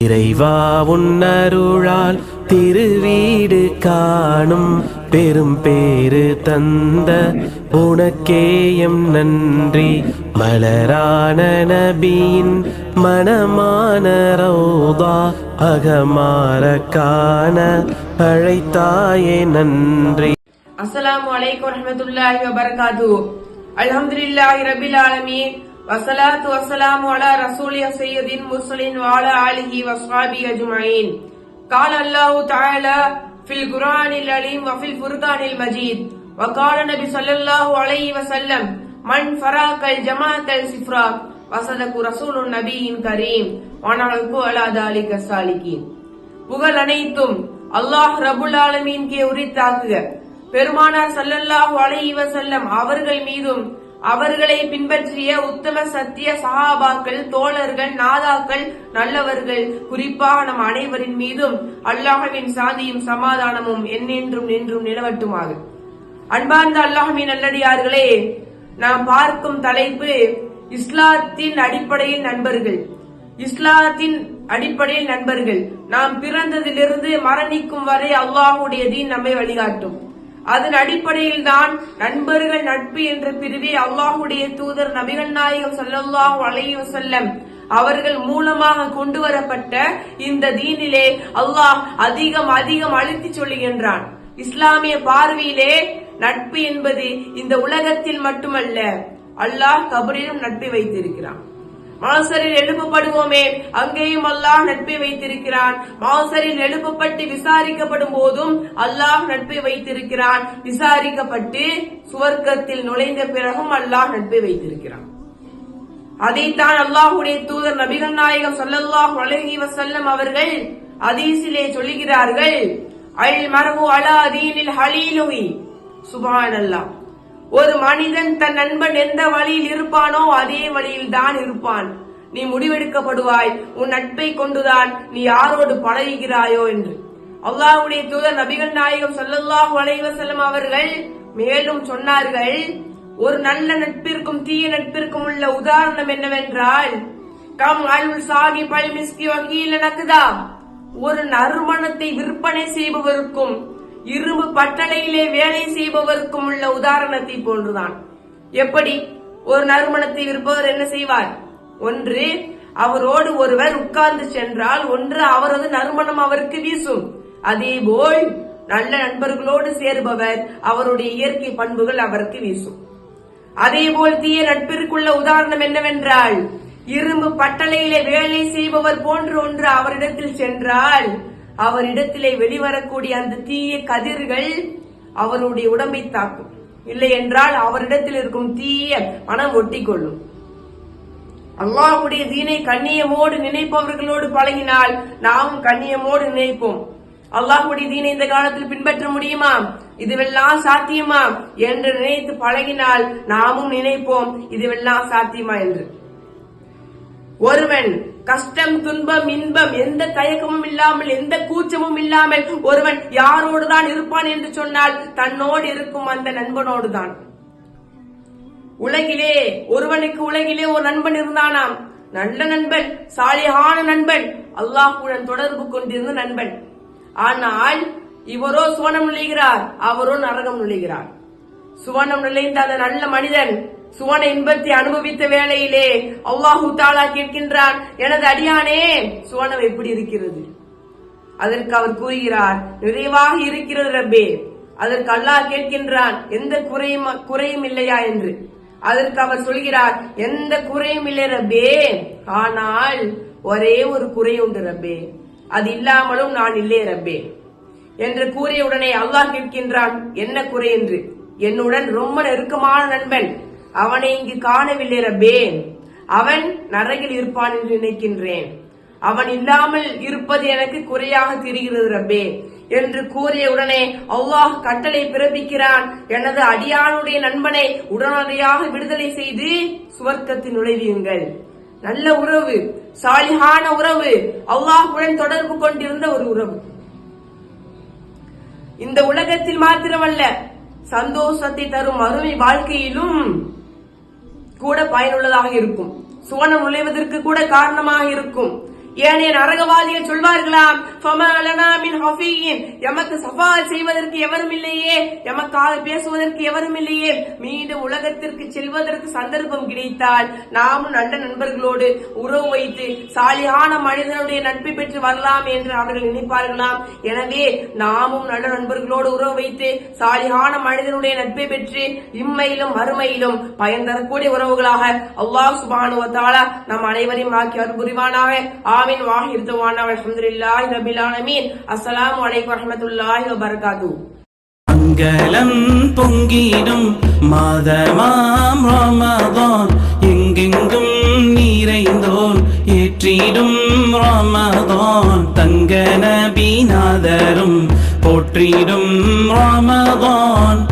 இறைவா உன்னருளால் திருவீடு காணும் பெரும் பேரு தந்த உனக்கேயம் நன்றி. மலரான நபியின் மனமான ரௌதா அகமாரக்கான அழைத்தாயே நன்றி. அஸ்லாம் வலைக்கம் வரமத்துல்லாஹி வபரகாது அல்ஹம்துலில்லாஹி ரபில் ஆலமீன். வஸலாத்து வஸ்ஸலாமு அலா ரசூலி சையதின் முர்சலின் வஅலா ஆலிஹி வஸ்ஹாபி அஜ்மஈன் قال الله تعالى في القرآن العليم وفي الفرقان المجيد وقال النبي صلى الله عليه وسلم من فراق الجماعة السفراء وصدق رسول النبي كريم ونحن على ذلك السالكين புகழ் அனைத்தும் அல்லாஹ் ரபுல் ஆலமீன்கே உரித்தாக்குக பெருமானார் ஸல்லல்லாஹு அலைஹி வஸல்லம் அவர்கள் மீதும் அவர்களை பின்பற்றிய உத்தம சத்திய சஹாபாக்கள் தோழர்கள் நாதாக்கள் நல்லவர்கள். குறிப்பாக நம் அனைவரின் மீதும் அல்லாஹவின் சாந்தியும் சமாதானமும் என்னென்றும் நின்றும் நிலவட்டுமாக. அன்பார்ந்த அல்லாஹமின் நல்லடியார்களே நாம் பார்க்கும் தலைப்பு இஸ்லாத்தின் அடிப்படையில் நண்பர்கள். இஸ்லாத்தின் அடிப்படையில் நண்பர்கள். நாம் பிறந்ததிலிருந்து மரணிக்கும் வரை அல்லாஹுடைய தீன் நம்மை வழிகாட்டும். அதன் அடிப்படையில் தான் நண்பர்கள் நட்பு என்ற பிரிவை அல்லாஹுடைய தூதர் நபிகள் நாயகம் சல்லாஹூ அலைஹி செல்லம் அவர்கள் மூலமாக கொண்டு வரப்பட்ட இந்த தீனிலே அல்லாஹ் அதிகம் அதிகம் அழுத்தி சொல்லுகின்றான். இஸ்லாமிய பார்வையிலே நட்பு என்பது இந்த உலகத்தில் மட்டுமல்ல அல்லாஹ் கபரிலும் நட்பை வைத்திருக்கிறான். மாசரில் எழுப்பப்படுவோமே. அங்கேயும் அல்லாஹ் நட்பை வைத்திருக்கிறான். மாசரில் எழுப்பப்பட்டு விசாரிக்கப்படும் போதும் அல்லாஹ் நட்பை வைத்திருக்கிறான். விசாரிக்கப்பட்டு சுவர்க்கத்தில் நுழைந்த பிறகும் அல்லாஹ் நட்பை வைத்திருக்கிறான். அதைத்தான் அல்லாஹுடைய தூதர் நபிகள் நாயகம் ஸல்லல்லாஹு அலைஹி வசல்லம் அவர்கள் அதீசிலே சொல்லுகிறார்கள். அல் மரபு அலா தீனில் ஹலீலுவி சுபானல்லாஹ். ஒரு மனிதன் தன் நண்பன் எந்த வழியில் இருப்பானோ அதே வழியில் தான் இருப்பான். நீ முடிவெடுக்கப்படுவாய் உன் நட்பை கொண்டுதான் நீ யாரோடு பழகுகிறாயோ என்று. அல்லாஹுடைய தூதர் நபிகள் நாயகம் ஸல்லல்லாஹு அலைஹி அவர்கள் மேலும் சொன்னார்கள் ஒரு நல்ல நட்பிற்கும் தீய நட்பிற்கும் உள்ள உதாரணம் என்னவென்றால் கம் அல் சாகி பல் மிஸ்கி வங்கியில் நக்குதா ஒரு நறுமணத்தை விற்பனை செய்பவருக்கும் இரும்பு பட்டளையிலே வேலை செய்பவருக்கும் உள்ள உதாரணத்தை போன்றுதான். எப்படி? ஒரு நறுமணத்தை விற்பவர் என்ன செய்வார்? ஒன்று அவரோடு ஒருவர் உட்கார்ந்து சென்றால் ஒன்று அவரது நறுமணம் அவருக்கு வீசும். அதேபோல் நல்ல நண்பர்களோடு சேருபவர் அவருடைய இயற்கை பண்புகள் அவருக்கு வீசும். அதேபோல் தீய நட்பிற்குள்ள உதாரணம் என்னவென்றால் இரும்பு பட்டளையிலே வேலை செய்பவர் போன்று ஒன்று அவரிடத்தில் சென்றால் அவரிடத்திலே வெளிவரக்கூடிய அந்த தீய கதிர்கள் அவருடைய உடம்பை தாக்கும். இல்லை என்றால் அவரிடத்தில் இருக்கும் தீய மனம் ஒட்டிக்கொள்ளும். அல்லாஹுடைய தீனை கண்ணியமோடு நினைப்பவர்களோடு பழகினால் நாமும் கண்ணியமோடு நினைப்போம். அல்லாஹுடைய தீனை இந்த காலத்தில் பின்பற்ற முடியுமா? இதுவெல்லாம் சாத்தியமா? என்று நினைத்து பழகினால் நாமும் நினைப்போம் இதுவெல்லாம் சாத்தியமா என்று. ஒருவன் கஷ்டம் துன்பம் இன்பம் எந்த தயக்கமும் இல்லாமல் எந்த கூச்சமும் இல்லாமல் ஒருவன் யாரோடு தான் இருப்பான் என்று சொன்னால் தன்னோடு இருக்கும் அந்த நண்பனோடு தான் உலகிலே ஒருவனுக்கு உலகிலே ஒரு நண்பன் இருந்தானாம். நல்ல நண்பன் சாலியான நண்பன் அல்லாஹுடன் தொடர்பு கொண்டிருந்த நண்பன். ஆனால் இவரோ சுவனம் நுழைகிறார் அவரோ நரகம் நுழைகிறார். சுவனம் நுழைந்த அந்த நல்ல மனிதன் சுவன இன்பத்தை அனுபவித்த வேளையிலே அல்லாஹு தாலா கேட்கின்றான் எனது அடியானே சுவனம் எப்படி இருக்கிறது? அதற்கு அவர் கூறுகிறார் நிறைவாக இருக்கிறது ரப்பே. அதற்கு அல்லாஹ் கேட்கின்றான் எந்த குறையும் குறையும் இல்லையா? என்று. அதற்கு அவர் சொல்கிறார் எந்த குறையும் இல்லை ரப்பே. ஆனால் ஒரே ஒரு குறை உண்டு ரப்பே. அது இல்லாமலும் நான் இல்லை ரப்பே. என்று கூறிய உடனே அல்லாஹ் கேட்கின்றான் என்ன குறை? என்று. என்னுடன் ரொம்ப நெருக்கமான நண்பன். அவனை இங்கு காணவில்லை ரபே அவன் நரகில் இருப்பான் என்று நினைக்கின்றேன். அவன் இல்லாமல் இருப்பது எனக்கு குறையாக தெரிகிறது ரப்பே என்று கூறிய உடனே அல்லாஹ் கட்டளை பிறப்பிக்கிறான். எனது அடியானுடைய நண்பனை உடனடியாக விடுதலை செய்து சுவர்க்கத்தில் நுழைவியுங்கள். நல்ல உறவு சாலிஹான உறவு அல்லாஹுடன் தொடர்பு கொண்டிருந்த ஒரு உறவு. இந்த உலகத்தில் மாத்திரமல்ல சந்தோஷத்தை தரும் அருமை வாழ்க்கையிலும் கூட பயனுள்ளதாக இருக்கும். சுவனம் நுழைவதற்கு கூட காரணமாக இருக்கும். ஏனைய நரகவாதிகள் சொல்வார்களாம் மின் எமக்கு சஃபால் செய்வதற்கு எவரும் இல்லையே எமக்காக பேசுவதற்கு எவரும் இல்லையே மீண்டும் உலகத்திற்கு செல்வதற்கு சந்தர்ப்பம் கிடைத்தால் நாமும் நல்ல நண்பர்களோடு உறவு வைத்து சாலியான மனிதனுடைய நட்பை பெற்று வரலாம் என்று அவர்கள் நினைப்பார்களாம். எனவே நாமும் நல்ல நண்பர்களோடு உறவு வைத்து சாலியான மனிதனுடைய நட்பை பெற்று இம்மையிலும் மறுமையிலும் பயன் தரக்கூடிய உறவுகளாக அல்லாஹ் சுபானுவத்தாலா நம் அனைவரையும் ஆக்கி அருள் புரிவானாக. ஆமீன் வாஹிர் தவானா அல்ஹம்துலில்லாஹி ரபில் ஆலமீன். அஸ்ஸலாமு அலைக்கும் வரஹ்மத்துல்லாஹி வபரகாத்துஹு மங்களம் பொங்கிடும் மாதமாம் ரமதான். எங்கெங்கும் நிறைந்தோர் ஏற்றிடும் ரமதான். தங்க நபிநாதரும் போற்றிடும் ரமதான்.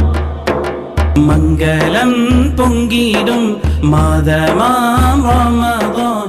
மங்களம் பொங்கிடும் மாதமாம் ரமதான்.